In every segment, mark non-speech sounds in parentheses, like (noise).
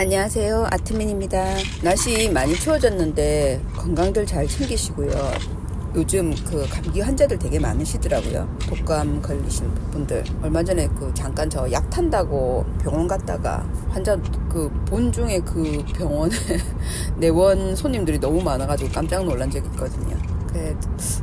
안녕하세요. 아트민입니다. 날씨 많이 추워졌는데 건강들 잘 챙기시고요. 요즘 그 감기 환자들 되게 많으시더라고요. 독감 걸리신 분들. 얼마 전에 그 잠깐 저 약 탄다고 병원 갔다가 환자 그 본 중에 그 병원에 (laughs) 내원 손님들이 너무 많아가지고 깜짝 놀란 적이 있거든요. 그래,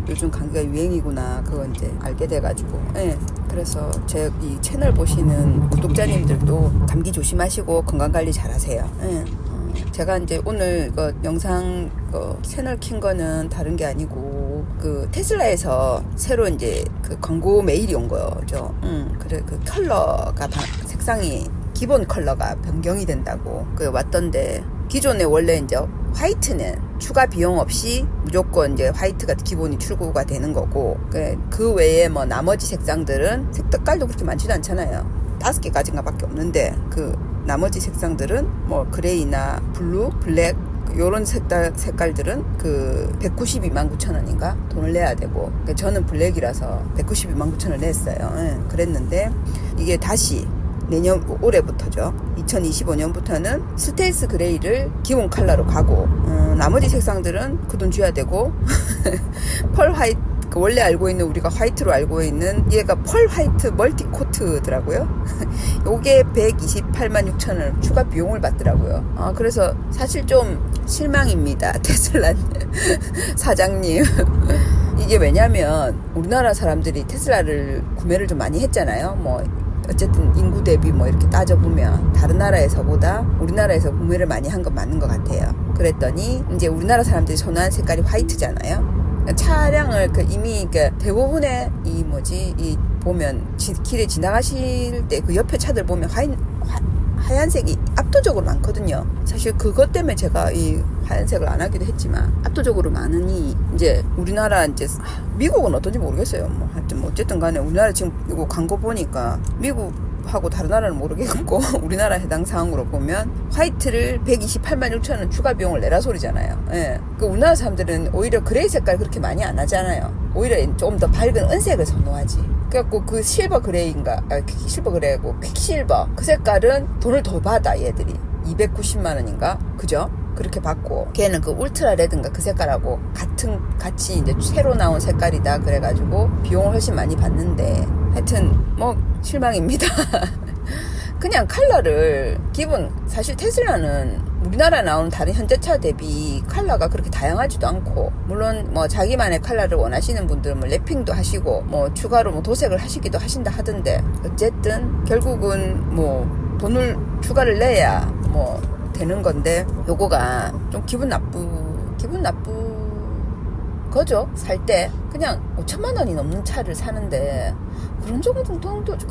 요즘 감기가 유행이구나. 그거 이제 알게 돼가지고. 예. 그래서 제 이 채널 보시는 구독자님들도 감기 조심하시고 건강 관리 잘하세요. 예. 어, 제가 이제 오늘 그 영상 그 채널 킨 거는 다른 게 아니고 그 테슬라에서 새로 이제 그 광고 메일이 온 거죠. 음 그래 그 컬러가 바- 색상이 기본 컬러가 변경이 된다고 그 왔던데 기존에 원래 이제 화이트는 추가 비용 없이 무조건 이제 화이트가 기본이 출고가 되는 거고 그, 그 외에 뭐 나머지 색상들은 색 색깔도 그렇게 많지도 않잖아요. 다섯 개까지인가 밖에 없는데 그 나머지 색상들은 뭐 그레이나 블루, 블랙 요런 색깔, 색깔들은 그 192만 9천 원인가? 돈을 내야 되고. 그러니까 저는 블랙이라서 192만 9천 원 냈어요. 예, 그랬는데 이게 다시 내년 올해부터죠. 2025년부터는 스텔스 그레이를 기본 컬러로 가고 음, 나머지 색상들은 그 돈 줘야 되고 (laughs) 펄 화이트 그 원래 알고 있는 우리가 화이트로 알고 있는 얘가 펄 화이트 멀티 코트더라고요. (laughs) 요게 128만 6천 원 추가 비용을 받더라고요. 아 그래서 사실 좀 실망입니다. (laughs) 테슬라 사장님. 이게 왜냐면 우리나라 사람들이 테슬라를 구매를 좀 많이 했잖아요. 뭐 어쨌든 인구 대비 뭐 이렇게 따져보면 다른 나라에서보다 우리나라에서 구매를 많이 한 건 맞는 것 같아요. 그랬더니 이제 우리나라 사람들이 선호하는 색깔이 화이트잖아요. 차량을 그 이미 그 대부분의 이 뭐지 이 보면 지- 길에 지나가실 때 그 옆에 차들 보면 화인 화, 하얀색이 압도적으로 많거든요. 사실 그것 때문에 제가 이 하얀색을 안 하기도 했지만 압도적으로 많으니 이제 우리나라 이제 하, 미국은 어떤지 모르겠어요. 뭐 하여튼 뭐 어쨌든 간에 우리나라 지금 이거 광고 보니까 미국 하고 다른 나라는 모르겠고 (laughs) 우리나라 해당 사항으로 보면 화이트를 128만 6천 원 추가 비용을 내라 소리잖아요. 예. 그 우리나라 사람들은 오히려 그레이 색깔 그렇게 많이 안 하잖아요. 오히려 좀더 밝은 은색을 선호하지. 그래갖고 그 실버 그레이인가, 아, 그 실버 그레이고 퀵실버. 그 색깔은 돈을 더 받아 얘들이. 290만 원인가, 그죠? 그렇게 받고. 걔는 그 울트라 레드인가? 그 색깔하고 같은 같이 이제 새로 나온 색깔이다 그래가지고 비용을 훨씬 많이 받는데. 하여튼 뭐 실망입니다. (laughs) 그냥 컬러를 기본 사실 테슬라는 우리나라 나오는 다른 현대차 대비 컬러가 그렇게 다양하지도 않고 물론 뭐 자기만의 컬러를 원하시는 분들은 뭐 랩핑도 하시고 뭐 추가로 뭐 도색을 하시기도 하신다 하던데 어쨌든 결국은 뭐 돈을 추가를 내야 뭐 되는 건데 요거가 좀 기분 나쁘 기분 나쁘 거죠. 살 때 그냥 5천만 원이 넘는 차를 사는데 그런 정도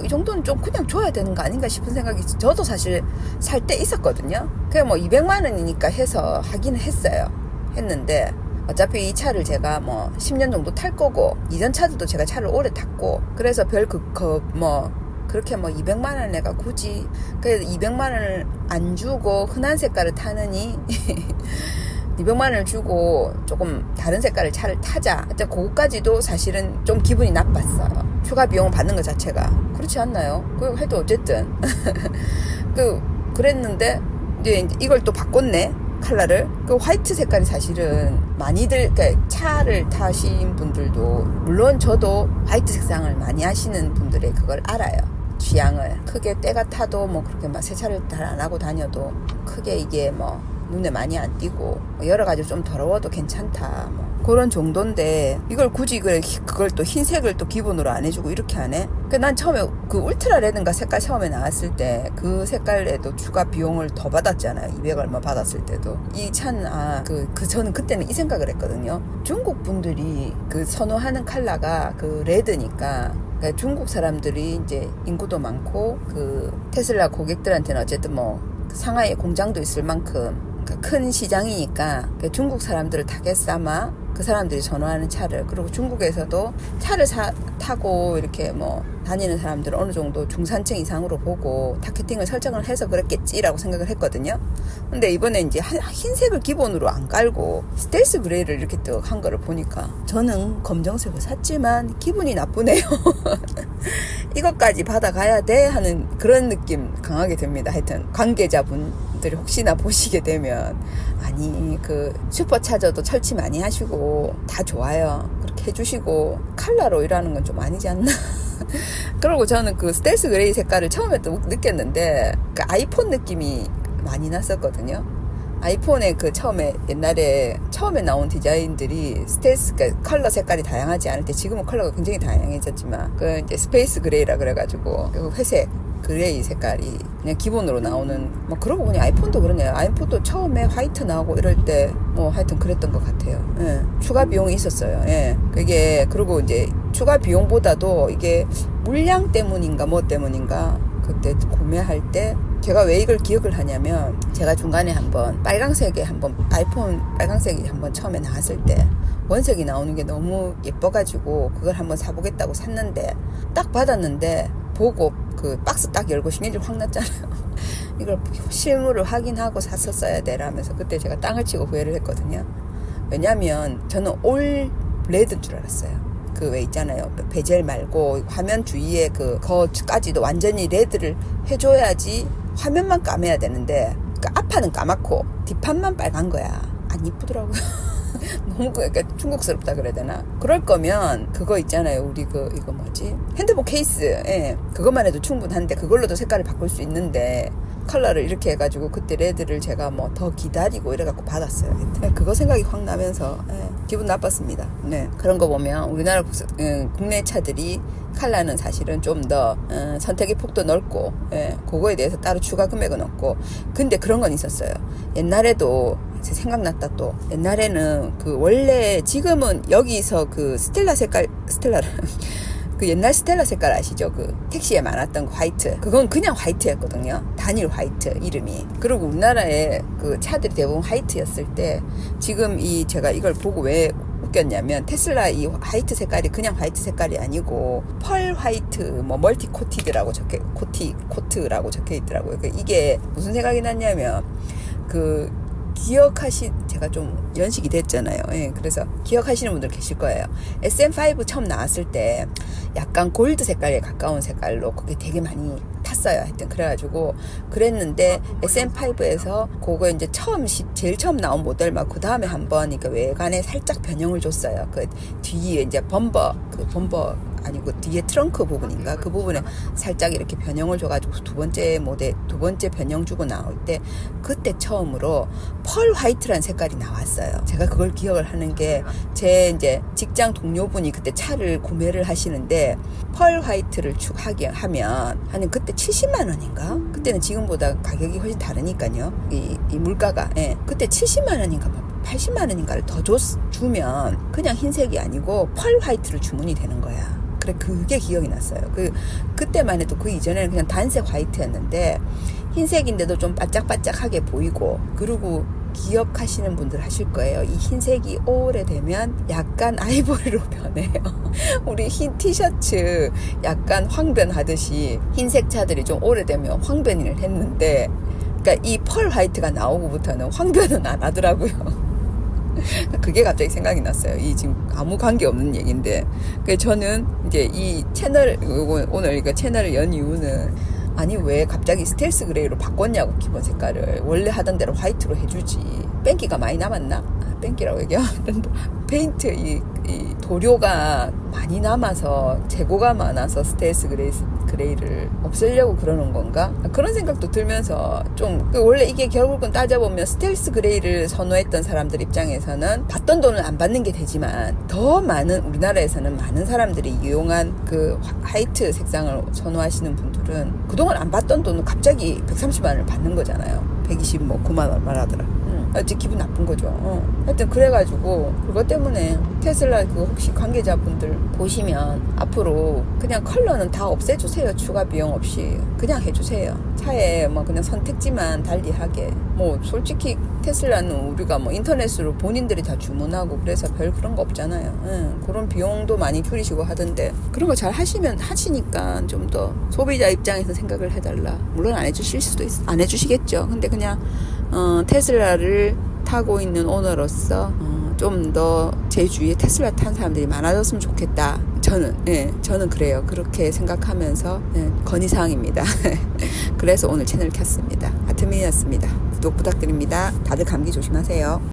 이 정도는 좀 그냥 줘야 되는 거 아닌가 싶은 생각이 저도 사실 살 때 있었거든요. 그냥 뭐 200만 원이니까 해서 하기는 했어요. 했는데 어차피 이 차를 제가 뭐 10년 정도 탈 거고 이전 차들도 제가 차를 오래 탔고 그래서 별 그 그뭐 그렇게 뭐 200만 원 내가 굳이 그래서 200만 원을 안 주고 흔한 색깔을 타느니 (laughs) 200만 원을 주고 조금 다른 색깔의 차를 타자. 하여튼 그거까지도 사실은 좀 기분이 나빴어요. 추가 비용 받는 것 자체가. 그렇지 않나요? 그 해도 어쨌든. (laughs) 그, 그랬는데, 이제 이걸 또 바꿨네. 컬러를. 그 화이트 색깔이 사실은 많이들, 그러니까 차를 타신 분들도, 물론 저도 화이트 색상을 많이 하시는 분들의 그걸 알아요. 취향을. 크게 때가 타도 뭐 그렇게 막 세차를 잘 안 하고 다녀도 크게 이게 뭐 눈에 많이 안 띄고 뭐 여러 가지 좀 더러워도 괜찮다 뭐 그런 정도인데 이걸 굳이 그걸, 그걸 또 흰색을 또 기본으로 안 해주고 이렇게 하네? 그난 처음에 그 울트라 레드인가 색깔 처음에 나왔을 때 그 색깔에도 추가 비용을 더 받았잖아요. 200 얼마 받았을 때도. 이 차는 아그 그 저는 그때는 이 생각을 했거든요. 중국 분들이 그 선호하는 컬러가 그 레드니까 그러니까 중국 사람들이 이제 인구도 많고 그 테슬라 고객들한테는 어쨌든 뭐 상하이에 공장도 있을 만큼 큰 시장이니까 그 중국 사람들을 타겟 삼아 그 사람들이 선호하는 차를 그리고 중국에서도 차를 사, 타고 이렇게 뭐 다니는 사람들을 어느 정도 중산층 이상으로 보고 타겟팅을 설정을 해서 그랬겠지라고 생각을 했거든요. 근데 이번에 이제 한- 흰색을 기본으로 안 깔고 스텔스 그레이를 이렇게 또한 거를 보니까 저는 검정색을 샀지만 기분이 나쁘네요. (laughs) 이것까지 받아가야 돼 하는 그런 느낌 강하게 듭니다. 하여튼 관계자분 분들이 혹시나 보시게 되면 아니 그 슈퍼차저도 철치 많이 하시고 다 좋아요 그렇게 해주시고 칼라로 일하는 건 좀 아니지 않나 (laughs) 그리고 저는 그 스텔스 그레이 색깔을 처음에 또 느꼈는데 그 아이폰 느낌이 많이 났었거든요 아이폰에 그 처음에 옛날에 처음에 나온 디자인들이 스텔스 그 컬러 색깔이 다양하지 않을 때 지금은 컬러가 굉장히 다양해졌지만 그 이제 스페이스 그레이라 그래가지고 그 회색 그레이 색깔이 그냥 기본으로 나오는 뭐 그러고 보니 아이폰도 그러네요 아이폰도 처음에 화이트 나오고 이럴 때 뭐 하여튼 그랬던 것 같아요 예. 추가 비용이 있었어요 예. 그게 그리고 이제 추가 비용보다도 이게 물량 때문인가 뭐 때문인가 그때 구매할 때 제가 왜 이걸 기억을 하냐면 제가 중간에 한번 빨강색에 한번 아이폰 빨강색이 한번 처음에 나왔을 때 원색이 나오는 게 너무 예뻐가지고 그걸 한번 사보겠다고 샀는데 딱 받았는데 보고 그 박스 딱 열고 신경질 확 났잖아요. (laughs) 이걸 실물을 확인하고 샀었어야 되라면서 그때 제가 땅을 치고 후회를 했거든요. 왜냐면 저는 올 레드인 줄 알았어요. 그 왜 있잖아요. 베젤 말고 화면 주위에 그 거까지도 완전히 레드를 해줘야지 화면만 까매야 되는데 그 앞판은 까맣고 뒷판만 빨간 거야. 안 이쁘더라고요. (laughs) 너무 그 약간 중국스럽다 그래야 되나? 그럴 거면 그거 있잖아요. 우리 그 이거 뭐지? 핸드폰 케이스. 예. 그것만 해도 충분한데 그걸로도 색깔을 바꿀 수 있는데 컬러를 이렇게 해가지고 그때 레드를 제가 뭐 더 기다리고 이래갖고 받았어요. 네, 그거 생각이 확 나면서 예, 기분 나빴습니다. 네 그런 거 보면 우리나라 국- 음, 국내 차들이 칼라는 사실은 좀더 선택의 폭도 넓고 예, 그거에 대해서 따로 추가 금액은 없고 근데 그런 건 있었어요. 옛날에도 제 생각났다 또 옛날에는 그 원래 지금은 여기서 그 스텔라 색깔 스텔라를 (laughs) 그 옛날 스텔라 색깔 아시죠? 그 택시에 많았던 그 화이트. 그건 그냥 화이트였거든요. 단일 화이트 이름이. 그리고 우리나라에 그 차들이 대부분 화이트였을 때 지금 이 제가 이걸 보고 왜 웃겼냐면 테슬라 이 화이트 색깔이 그냥 화이트 색깔이 아니고 펄 화이트 뭐 멀티 코티드라고 적혀 코티 코트라고 적혀 있더라고요. 그 이게 무슨 생각이 났냐면 그 기억하시 제가 좀 연식이 됐잖아요. 예, 그래서 기억하시는 분들 계실 거예요. SM5 처음 나왔을 때 약간 골드 색깔에 가까운 색깔로 그게 되게 많이 탔어요. 하여튼 그래가지고 그랬는데 SM5에서 그거 이제 처음 시, 제일 처음 나온 모델만 그 다음에 한번 그러니까 외관에 살짝 변형을 줬어요. 그 뒤에 이제 범버 그 범버 아니고 뒤에 트렁크 부분인가 그 부분에 살짝 이렇게 변형을 줘가지고 두 번째 모델 두 번째 변형 주고 나올 때 그때 처음으로 펄 화이트란 색깔이 나왔어요. 제가 그걸 기억을 하는 게 제 이제 직장 동료분이 그때 차를 구매를 하시는데 펄 화이트를 추- 하게 하면 한 그때 70만 원인가? 그때는 지금보다 가격이 훨씬 다르니까요. 이, 이 물가가 예. 그때 70만 원인가 뭐 80만 원인가를 더 줬, 주면 그냥 흰색이 아니고 펄 화이트를 주문이 되는 거야. 그래 그게 기억이 났어요. 그 그때만 해도 그 이전에는 그냥 단색 화이트였는데 흰색인데도 좀 바짝바짝하게 보이고 그리고 기억하시는 분들 하실 거예요. 이 흰색이 오래되면 약간 아이보리로 (laughs) 변해요. 우리 흰 티셔츠 약간 황변하듯이 흰색 차들이 좀 오래되면 황변을 했는데 그러니까 이 펄 화이트가 나오고부터는 황변은 안 하더라고요. (laughs) 그게 갑자기 생각이 났어요. 이 지금 아무 관계 없는 얘기인데. 그 저는 이제 이 채널, 오늘 이거 채널을 연 이유는 아니 왜 갑자기 스텔스 그레이로 바꿨냐고 기본 색깔을 원래 하던 대로 화이트로 해주지 뺑기가 많이 남았나 아, 뺑기라고 얘기하는 페인트 이, 이 도료가 많이 남아서 재고가 많아서 스텔스 그레이, 그레이를 없애려고 그러는 건가 그런 생각도 들면서 좀그 원래 이게 결국은 따져보면 스텔스 그레이를 선호했던 사람들 입장에서는 받던 돈을 안 받는 게 되지만 더 많은 우리나라에서는 많은 사람들이 이용한 그 화- 화이트 색상을 선호하시는 분들은 그동안 안 받던 돈을 갑자기 130만 원을 받는 거잖아요. 120뭐 9만 얼마라더라. 응. 어째 기분 나쁜 거죠. 어. 하여튼 그래가지고 그것 때문에 테슬라 그 혹시 관계자분들 보시면 앞으로 그냥 컬러는 다 없애주세요. 추가 비용 없이 그냥 해주세요. 차에 뭐 그냥 선택지만 달리하게. 뭐 솔직히 테슬라는 우리가 뭐 인터넷으로 본인들이 다 주문하고 그래서 별 그런 거 없잖아요. 응. 그런 비용도 많이 줄이시고 하던데 그런 거 잘 하시면 하시니까 좀 더 소비자 입장에서 생각을 해달라. 물론 안 해주실 수도 있, 안 해주시겠죠. 근데 그냥 어, 테슬라를 타고 있는 오너로서 어, 좀더 제 주위에 테슬라 탄 사람들이 많아졌으면 좋겠다. 저는 예, 저는 그래요. 그렇게 생각하면서 예, 건의사항입니다. (laughs) 그래서 오늘 채널 켰습니다. 아트민이었습니다. 구독 부탁드립니다. 다들 감기 조심하세요.